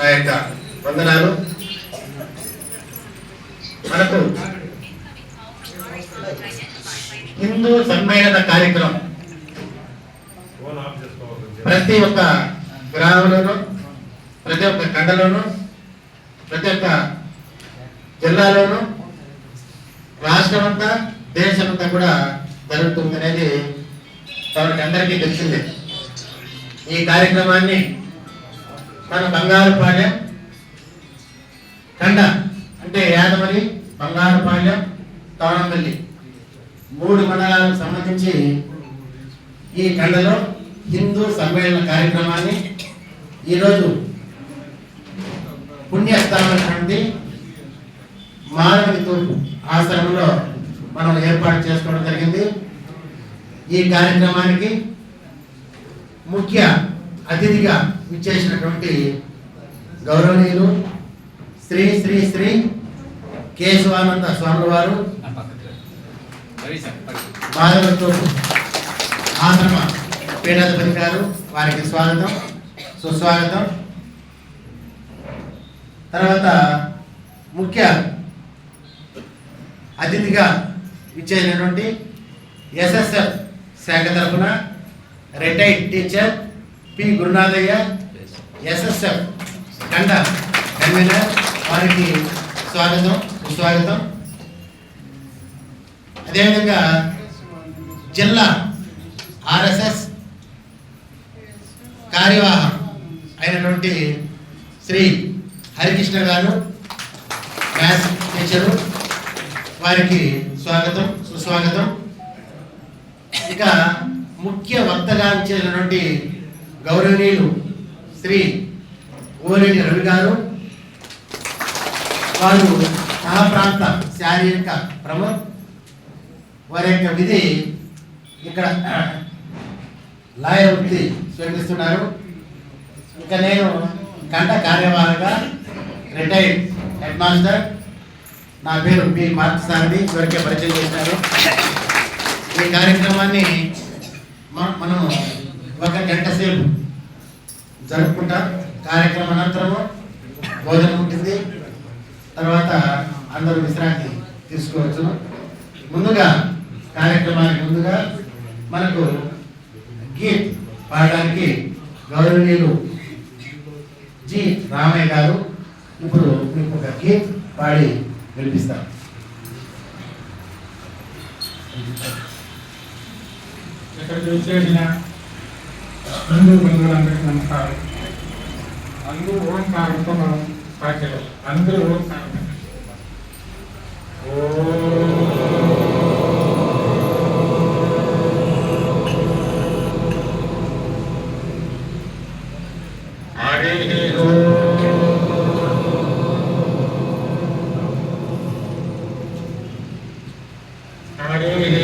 నా యొక్క వందనాలు. మనకు హిందూ సమ్మేళన కార్యక్రమం ప్రతి ఒక్క గ్రామంలోనూ ప్రతి ఒక్క ఖండలోనూ ప్రతి ఒక్క జిల్లాలోనూ రాష్ట్రం అంతా దేశం అంతా కూడా జరుగుతుంది అనేది తమకి అందరికీ తెలిసిందే. ఈ కార్యక్రమాన్ని తన బంగారుపాలెం కండ అంటే యాదమరి బంగారుపాలెం తవణంపల్లి మూడు మండలాలకు సంబంధించి ఈ కండలో హిందూ సమ్మేళన కార్యక్రమాన్ని ఈరోజు పుణ్యస్థానమైనటువంటి మానవుని తూర్పు ఆశ్రమంలో మనం ఏర్పాటు చేసుకోవడం జరిగింది. ఈ కార్యక్రమానికి ముఖ్య అతిథిగా విచ్చేసినటువంటి గౌరవనీయులు శ్రీ శ్రీ శ్రీ కేశవానంద స్వామి వారు. మాధవతో ఆశ్రమ పీఠాధిపతి గారు వారికి స్వాగతం సుస్వాగతం. తర్వాత ముఖ్య అతిథిగా ఇచ్చేసినటువంటి ఎస్ఎస్ఎఫ్ శాఖ తరఫున retired teacher P Gurunathaiah SSF కండ కన్వీనర్ వారికి స్వాగతం సుస్వాగతం. అదేవిధంగా జిల్లా ఆర్ఎస్ఎస్ కార్యవాహం అయినటువంటి శ్రీ హరికృష్ణ గారు మ్యాథ్స్ టీచరు వారికి స్వాగతం సుస్వాగతం. ఇక ముఖ్య వక్తగా ఇచ్చేటువంటి గౌరవనీయులు శ్రీ ఓరెడ్డి రవి గారు వారు సహ ప్రాంత శారీరక ప్రముఖ్ వారి యొక్క విధి ఇక్కడ లాయర్ వృత్తి స్వీకరిస్తున్నారు. ఇక నేను గంట కార్యవాహగా రిటైర్డ్ హెడ్ మాస్టర్ నా పేరు పి పార్థసారథి ఇవరికే పరిచయం చేశారు ఈ కార్యక్రమాన్ని మనం ఒక గంట సేపు జరుపుకుంటాం. కార్యక్రమం అనంతరము భోజనం ఉంటుంది. తర్వాత అందరూ విశ్రాంతి తీసుకోవచ్చు. ముందుగా కార్యక్రమానికి ముందుగా మనకు గీత్ పాడడానికి గౌరవనీయులు జి రామయ్య గారు. ఇప్పుడు మీకు ఒక గీత్ పాడి వినిపిస్తారు ఎక్కడ వచ్చేసిన హిందూ బంధువులందరికీ నమస్కారం అందరూ ఓంకారంతో మనం పాఠ్యం అందరూ ఓంకారం హరి హరి